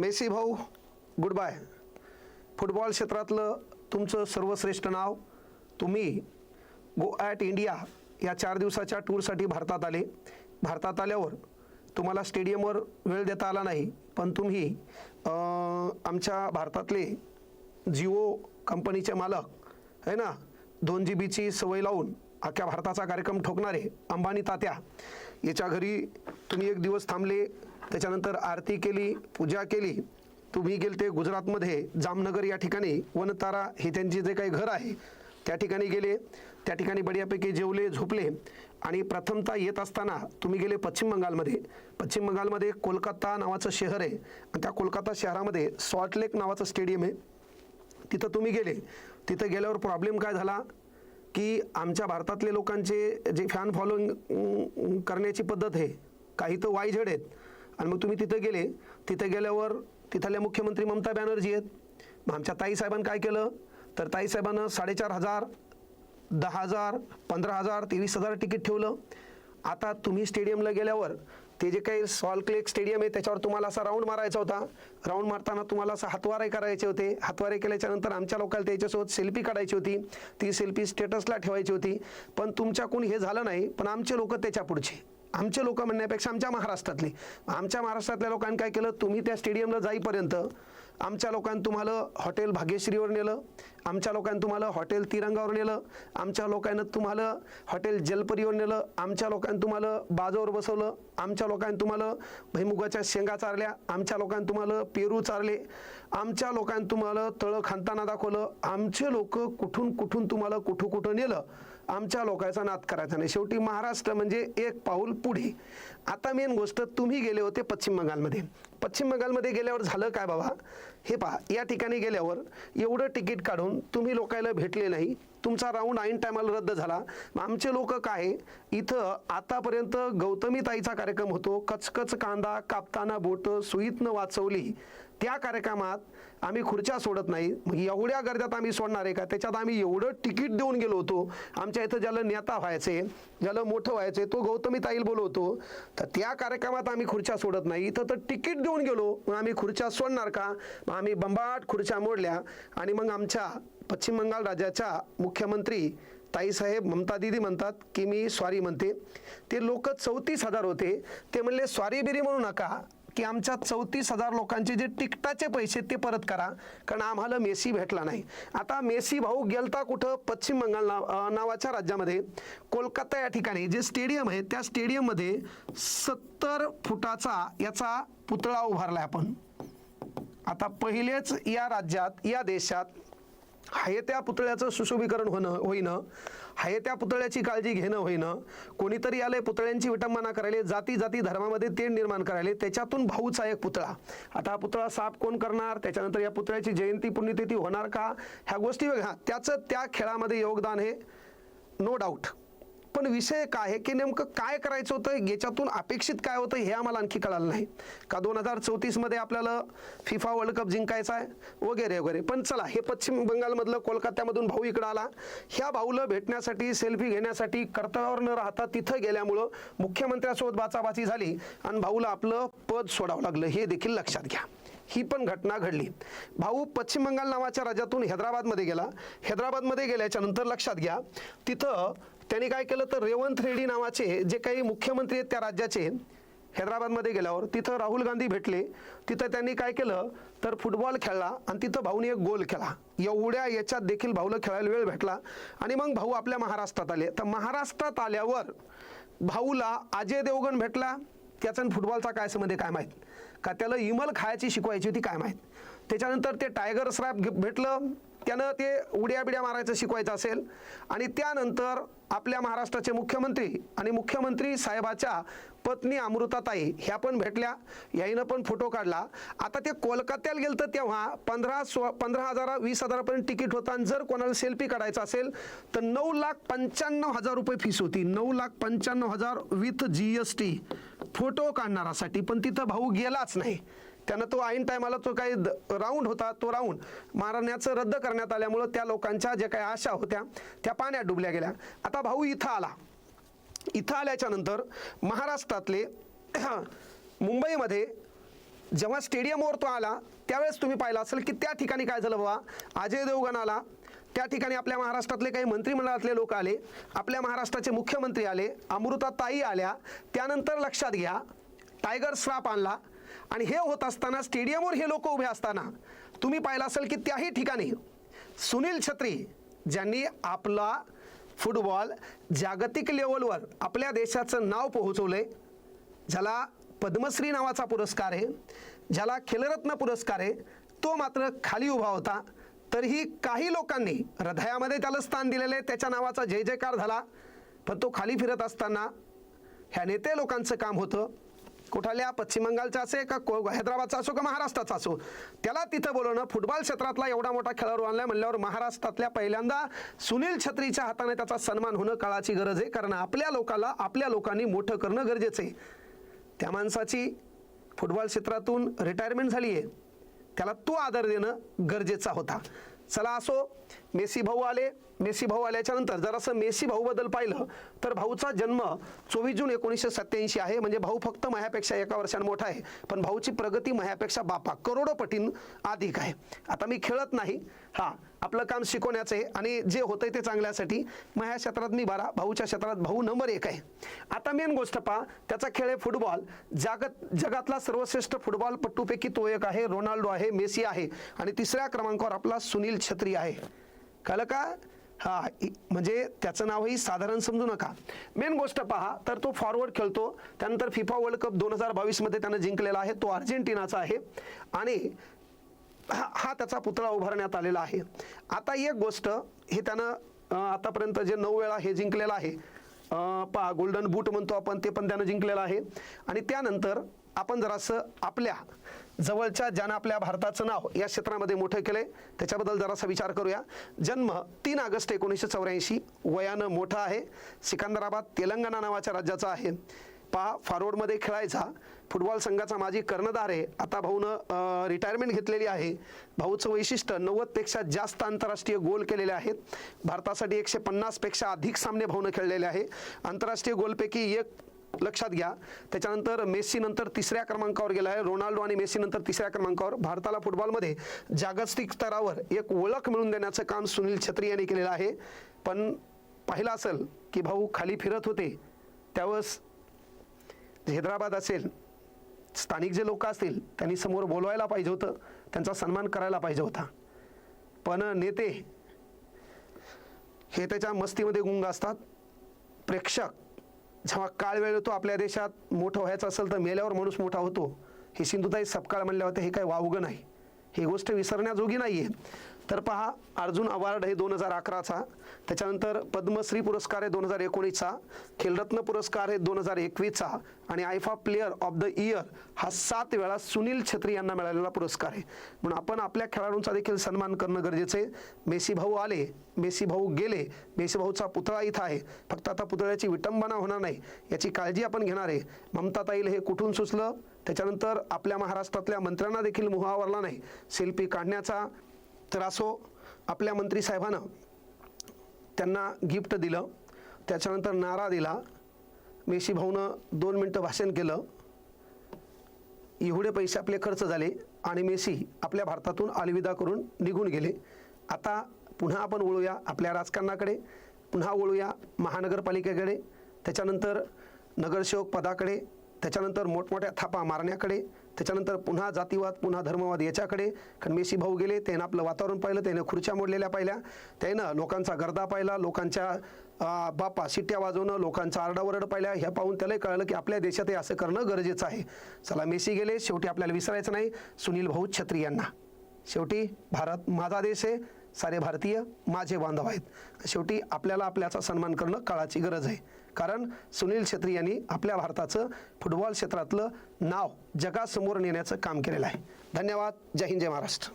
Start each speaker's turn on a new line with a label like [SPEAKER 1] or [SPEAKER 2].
[SPEAKER 1] Messi भाऊ good bye football क्षेत्रातलं तुमचं सर्वश्रेष्ठ नाव तुम्ही गो ॲट इंडिया या चार दिवसाच्या टूरसाठी भारतात आले. भारतात आल्यावर तुम्हाला स्टेडियमवर वेळ देता आला नाही पण तुम्ही आमच्या भारतातले जिओ कंपनीचे मालक आहे ना? दोन जी बीची सवय लावून अख्ख्या भारताचा कार्यक्रम ठोकणारे अंबानी तात्या याच्या घरी तुम्ही एक दिवस थांबले त्याच्यानंतर आरती केली पूजा केली. तुम्ही गेलते गुजरातमध्ये जामनगर या ठिकाणी वनतारा हे त्यांचे जे काही घर आहे त्या ठिकाणी गेले. त्या ठिकाणी बढियापैकी जेवले झोपले. आणि प्रथमतः येत असताना तुम्ही गेले पश्चिम बंगालमध्ये. पश्चिम बंगालमध्ये कोलकाता नावाचं शहर आहे. आणि त्या कोलकाता शहरामध्ये सॉल्टलेक नावाचं स्टेडियम आहे. तिथं तुम्ही गेले. तिथं गेल्यावर प्रॉब्लेम काय झाला? की आमच्या भारतातले लोकांचे जे फॅन फॉलोईंग करण्याची पद्धत आहे काही तर वायझेड आहेत. आणि मग तुम्ही तिथं गेले. तिथं गेल्यावर तिथल्या मुख्यमंत्री ममता बॅनर्जी आहेत. मग आमच्या ताईसाहेबांनी काय केलं? तर ताईसाहेबानं साडेचार हजार दहा हजार पंधरा हजार तेवीस हजार तिकीट ठेवलं. आता तुम्ही स्टेडियमला गेल्यावर ते जे काही सॉल्ट लेक स्टेडियम आहे त्याच्यावर तुम्हाला असा राऊंड मारायचा होता. राऊंड मारताना तुम्हाला असं हातवारे करायचे होते. हातवारे केल्याच्यानंतर आमच्या लोकांना त्याच्यासोबत सेल्फी काढायची होती. ती सेल्फी स्टेटसला ठेवायची होती. पण तुमच्याकडून हे झालं नाही पण आमचे लोक त्याच्या पुढचे. आमचे लोक म्हणण्यापेक्षा आमच्या महाराष्ट्रातले. आमच्या महाराष्ट्रातल्या लोकांनी काय केलं? तुम्ही त्या स्टेडियमला जाईपर्यंत आमच्या लोकांनी तुम्हाला हॉटेल भाग्यश्रीवर नेलं आमच्या लोकांनी तुम्हाला हॉटेल तिरंगावर नेलं आमच्या लोकांना तुम्हाला हॉटेल जलपरीवर नेलं आमच्या लोकांनी तुम्हाला बाजावर बसवलं आमच्या लोकांनी तुम्हाला भैमुगाच्या शेंगा चारल्या आमच्या लोकांनी तुम्हाला पेरू चारले आमच्या लोकांनी तुम्हाला तळं खांताना दाखवलं आमचे लोक कुठून कुठून तुम्हाला कुठं कुठं नेलं? आमच्या लोकांचा नाद करायचा नाही. शेवटी महाराष्ट्र म्हणजे एक पाऊल पुढे. आता मेन गोष्ट तुम्ही गेले होते पश्चिम बंगालमध्ये. पश्चिम बंगालमध्ये गेल्यावर झालं काय बाबा? हे पहा या ठिकाणी गेल्यावर एवढं तिकीट काढून तुम्ही लोकायला भेटले नाही. तुमचा राऊंड ऐन टायमाला रद्द झाला. आमचे लोक काय? इथं आतापर्यंत गौतमी ताईचा कार्यक्रम होतो. कचकच कांदा कापताना बोट सुईतनं वाचवली. त्या कार्यक्रमात आम्ही खुर्च्या सोडत नाही. मग एवढ्या गर्द्यात आम्ही सोडणार आहे का? त्याच्यात आम्ही एवढं तिकीट देऊन गेलो होतो. आमच्या इथं ज्याला नेता व्हायचे ज्याला मोठं व्हायचे तो गौतमी ताईल बोलवतो. तर त्या कार्यक्रमात आम्ही खुर्च्या सोडत नाही. इथं तर तिकीट देऊन गेलो. मग आम्ही खुर्च्या सोडणार का? मग आम्ही बंबाट खुर्च्या मोडल्या. आणि मग आमच्या पश्चिम बंगाल राज्याच्या मुख्यमंत्री ताईसाहेब ममता दिदी म्हणतात की मी स्वारी म्हणते. ते लोक चौतीस हजार होते. ते म्हणले स्वारी बिरी म्हणू नका. की आमच्या चौतीस हजार लोकांचे जे तिकटाचे पैसे ते परत करा. कारण आम्हाला मेसी भेटला नाही. आता मेसी भाऊ गेलता कुठं? पश्चिम बंगाल नाव नावाच्या राज्यामध्ये. कोलकाता या ठिकाणी जे स्टेडियम आहे त्या स्टेडियममध्ये सत्तर फुटाचा याचा पुतळा उभारलाय आपण. आता पहिलेच या राज्यात या देशात हाय त्या पुतळ्याचं सुशोभीकरण होणं होईनं. हाय त्या पुतळ्याची काळजी घेणं होईनं. कोणीतरी आले पुतळ्यांची विटंबना करायले जाती जाती धर्मामध्ये तेण निर्माण करायले. त्याच्यातून भाऊचा एक पुतळा. आता हा पुतळा साफ कोण करणार? त्याच्यानंतर या पुतळ्याची जयंती पुण्यतिथी होणार का? ह्या गोष्टी वेगळ्या त्याचं त्या खेळामध्ये योगदान हे नो डाऊट पण विषय काय आहे? की नेमकं काय करायचं होतं? याच्यातून अपेक्षित काय होतं? हे आम्हाला आणखी कळालं नाही. का दोन हजार चौतीसमध्ये आपल्याला फिफा वर्ल्ड कप जिंकायचा आहे? वगैरे वगैरे. पण चला हे पश्चिम बंगालमधलं कोलकात्यामधून भाऊ इकडं आला. ह्या भाऊला भेटण्यासाठी सेल्फी घेण्यासाठी कर्तव्यावर न राहता तिथं गेल्यामुळं मुख्यमंत्र्यासोबत बाचाबाची झाली आणि भाऊला आपलं पद सोडावं लागलं. हे देखील लक्षात घ्या. ही पण घटना घडली. भाऊ पश्चिम बंगाल नावाच्या राज्यातून हैदराबादमध्ये गेला. हैदराबादमध्ये गेल्याच्यानंतर लक्षात घ्या तिथं त्यांनी काय केलं तर रेवंत रेड्डी नावाचे जे काही मुख्यमंत्री आहेत त्या राज्याचे हैदराबादमध्ये गेल्यावर तिथं राहुल गांधी भेटले. तिथं त्यांनी काय केलं तर फुटबॉल खेळला आणि तिथं भाऊने एक गोल केला. एवढ्या याच्यात देखील भाऊला खेळायला वेळ भेटला. आणि मग भाऊ आपल्या महाराष्ट्रात आले. तर महाराष्ट्रात आल्यावर भाऊला अजय देवगण भेटला. त्याचा आणि फुटबॉलचा काय संबंध काय माहीत? का त्याला इमल खायची शिकवायची होती काय माहीत? त्याच्यानंतर ते टायगर श्रॅप भेटलं. त्यानं ते उड्या बिड्या मारायचं शिकवायचं असेल. आणि त्यानंतर आपल्या महाराष्ट्राचे मुख्यमंत्री आणि मुख्यमंत्री साहेबाच्या पत्नी अमृताताई ह्या पण भेटल्या. याईनं पण फोटो काढला. आता ते कोलकात्याला गेलं तर तेव्हा पंधरा सो पंधरा हजारा वीस हजारापर्यंत तिकीट होतं. आणि जर कोणाला सेल्फी काढायचा असेल तर नऊ लाख पंच्याण्णव हजार रुपये फीस होती. नऊ लाख पंच्याण्णव हजार with G S T photo काढणारासाठी पण तिथं भाऊ गेलाच नाही. त्यानं तो ऐन टायमाला जो काही राऊंड होता तो राऊंड मारण्याचं रद्द करण्यात आल्यामुळं त्या लोकांच्या ज्या काही आशा होत्या त्या पाण्यात डुबल्या गेल्या. आता भाऊ इथं आला. इथं आल्याच्यानंतर महाराष्ट्रातले मुंबईमध्ये जेव्हा स्टेडियमवर तो आला त्यावेळेस तुम्ही पाहिलं असेल की त्या ठिकाणी काय झालं बाबा? अजय देवगण आला. त्या ठिकाणी आपल्या महाराष्ट्रातले काही मंत्रिमंडळातले लोक आले. आपल्या महाराष्ट्राचे मुख्यमंत्री आले. अमृता ताई आल्या. त्यानंतर लक्षात घ्या टायगर श्राप आणला. आणि हे होत असताना स्टेडियमवर हे लोक उभे असताना तुम्ही पाहिलं असेल की त्याही ठिकाणी सुनील छत्री ज्यांनी आपला फुटबॉल जागतिक लेवलवर आपल्या देशाचं नाव पोहोचवलंय ज्याला पद्मश्री नावाचा पुरस्कार आहे ज्याला खेलरत्न पुरस्कार आहे तो मात्र खाली उभा होता. तरीही काही लोकांनी हृदयामध्ये त्याला स्थान दिलेलं आहे. त्याच्या नावाचा जय जयकार झाला पण तो खाली फिरत असताना ह्या नेते लोकांचं काम होतं. कुठाल्या पश्चिम बंगालचा असे का को हैदराबादचा असो का महाराष्ट्राचा असो त्याला तिथं बोलवणं फुटबॉल क्षेत्रातला एवढा मोठा खेळाडू आणलाय म्हणल्यावर महाराष्ट्रातल्या पहिल्यांदा सुनील छत्रीच्या हाताने त्याचा सन्मान होणं काळाची गरज आहे कारण आपल्या लोकाला आपल्या लोकांनी मोठं करणं गरजेचं आहे. त्या माणसाची फुटबॉल क्षेत्रातून रिटायरमेंट झाली आहे त्याला तो आदर देणं गरजेचा होता. चला असो मेसी भाऊ आले. मेसी भाऊ आल्याच्यानंतर जर असं मेसी भाऊबद्दल पाहिलं तर भाऊचा जन्म चोवीस जून एकोणीसशे सत्याऐंशी आहे. म्हणजे भाऊ फक्त माह्यापेक्षा एका वर्षानं मोठा आहे. पण भाऊची प्रगती माह्यापेक्षा बापा करोडो पटीन अधिक आहे. आता मी खेळत नाही. हा आपलं काम शिकवण्याचं आहे. आणि जे होतंय ते चांगल्यासाठी माझ्या क्षेत्रात मी बारा भाऊच्या क्षेत्रात भाऊ नंबर एक आहे. आता मेन गोष्ट पहा त्याचा खेळ आहे फुटबॉल. जागत जगातला सर्वश्रेष्ठ फुटबॉल पट्टूपैकी तो एक आहे रोनाल्डो आहे मेसी आहे. आणि तिसऱ्या क्रमांकावर आपला सुनील छत्री आहे. कळलं का? हा इ- म्हणजे त्याचं नावही साधारण समजू नका. मेन गोष्ट पहा तर तो फॉरवर्ड खेळतो. त्यानंतर फिफा वर्ल्ड कप दोन हजार बावीसमध्ये त्यानं जिंकलेला आहे. तो अर्जेंटिनाचा आहे. आणि हा हा त्याचा पुतळा उभारण्यात आलेला आहे. आता एक गोष्ट हे त्यानं आतापर्यंत जे नऊ वेळा हे जिंकलेलं आहे पहा गोल्डन बूट म्हणतो आपण ते पण त्यानं जिंकलेलं आहे. आणि त्यानंतर आपण जरासं आपल्या जवळच्या ज्यानं आपल्या भारताचं नाव या क्षेत्रामध्ये मोठं केलंय त्याच्याबद्दल जरासा विचार करूया. जन्म तीन ऑगस्ट एकोणीसशे चौऱ्याऐंशी वयानं मोठा आहे. सिकंदराबाद तेलंगणा नावाच्या राज्याचा आहे. पहा फॉरवर्डमध्ये खेळायचा. फुटबॉल संघाचा माजी कर्णधार आहे. आता भाऊनं रिटायरमेंट घेतलेली आहे. भाऊचं वैशिष्ट्य नव्वदपेक्षा जास्त आंतरराष्ट्रीय गोल केलेले आहेत. भारतासाठी एकशे पन्नासपेक्षा अधिक सामने भाऊनं खेळलेले आहे. आंतरराष्ट्रीय गोलपैकी एक लक्षात घ्या. त्याच्यानंतर मेस्सीनंतर तिसऱ्या क्रमांकावर गेला आहे. रोनाल्डो आणि मेस्सीनंतर तिसऱ्या क्रमांकावर. भारताला फुटबॉलमध्ये जागतिक स्तरावर एक ओळख मिळवून देण्याचं काम सुनील छत्री यांनी केलेलं आहे. पण पाहिलं असेल की भाऊ खाली फिरत होते. त्यावेळेस हैदराबाद असेल स्थानिक जे लोक असतील त्यांनी समोर बोलवायला पाहिजे होतं. त्यांचा सन्मान करायला पाहिजे होता. पण नेते हे त्याच्या मस्तीमध्ये गुंग असतात. प्रेक्षक जेव्हा काळ वेळ येतो आपल्या देशात मोठं व्हायचं असेल तर मेल्यावर माणूस मोठा होतो. हे सिंधुताई सपकाळ म्हणल्या होत्या हे काय वावगं नाही. ही गोष्ट विसरण्याजोगी नाही आहे तर पहा अर्जुन अवॉर्ड हे दोन हजार अकराचा त्याच्यानंतर पद्मश्री पुरस्कार आहे दोन हजार एकोणीसचा खेलरत्न पुरस्कार हे दोन हजार एकवीसचा आणि IIFA player of the year हा सात वेळा सुनील छत्री यांना मिळालेला पुरस्कार आहे. म्हणून आपण आपल्या खेळाडूंचा देखील सन्मान करणं गरजेचं आहे. मेसी भाऊ आले मेसी भाऊ गेले मेसी भाऊचा पुतळा इथं आहे. फक्त आता पुतळ्याची विटंबना होणार नाही याची काळजी आपण घेणार आहे. ममताताईल हे कुठून सुचलं? त्याच्यानंतर आपल्या महाराष्ट्रातल्या मंत्र्यांना देखील मुहावरला नाही. सेल्फी काढण्याचा तर असो आपल्या मंत्री साहेबानं त्यांना गिफ्ट दिलं त्याच्यानंतर नारा दिला मेशी भाऊनं दोन मिनटं भाषण केलं एवढे पैसे आपले खर्च झाले आणि मेसी आपल्या भारतातून अलविदा करून निघून गेले. आता पुन्हा आपण वळूया आपल्या राजकारणाकडे पुन्हा वळूया महानगरपालिकेकडे त्याच्यानंतर नगरसेवक पदाकडे त्याच्यानंतर मोठमोठ्या थापा मारण्याकडे त्याच्यानंतर पुन्हा जातीवाद पुन्हा धर्मवाद याच्याकडे. कारण मेशी भाऊ गेले त्यानं आपलं वातावरण पाहिलं त्यानं खुर्च्या मोडलेल्या पाहिल्या. त्यानं लोकांचा गर्दा पाहिला लोकांच्या बापा शिट्ट्या वाजवणं लोकांचा आरडाओरड पाहिल्या. ह्या पाहून त्यालाही कळलं की आपल्या देशात हे असं करणं गरजेचं आहे. चला मेसी गेले शेवटी आपल्याला विसरायचं नाही. सुनील भाऊ छत्री यांना. शेवटी भारत माझा देश आहे. सारे भारतीय माझे बांधव आहेत. शेवटी आपल्याला आपल्याचा सन्मान करणं काळाची गरज आहे. कारण सुनील छेत्री यांनी आपल्या भारताचं फुटबॉल क्षेत्रातलं नाव जगासमोर नेण्याचं काम केलेलं आहे. धन्यवाद. जय हिंद जय महाराष्ट्र.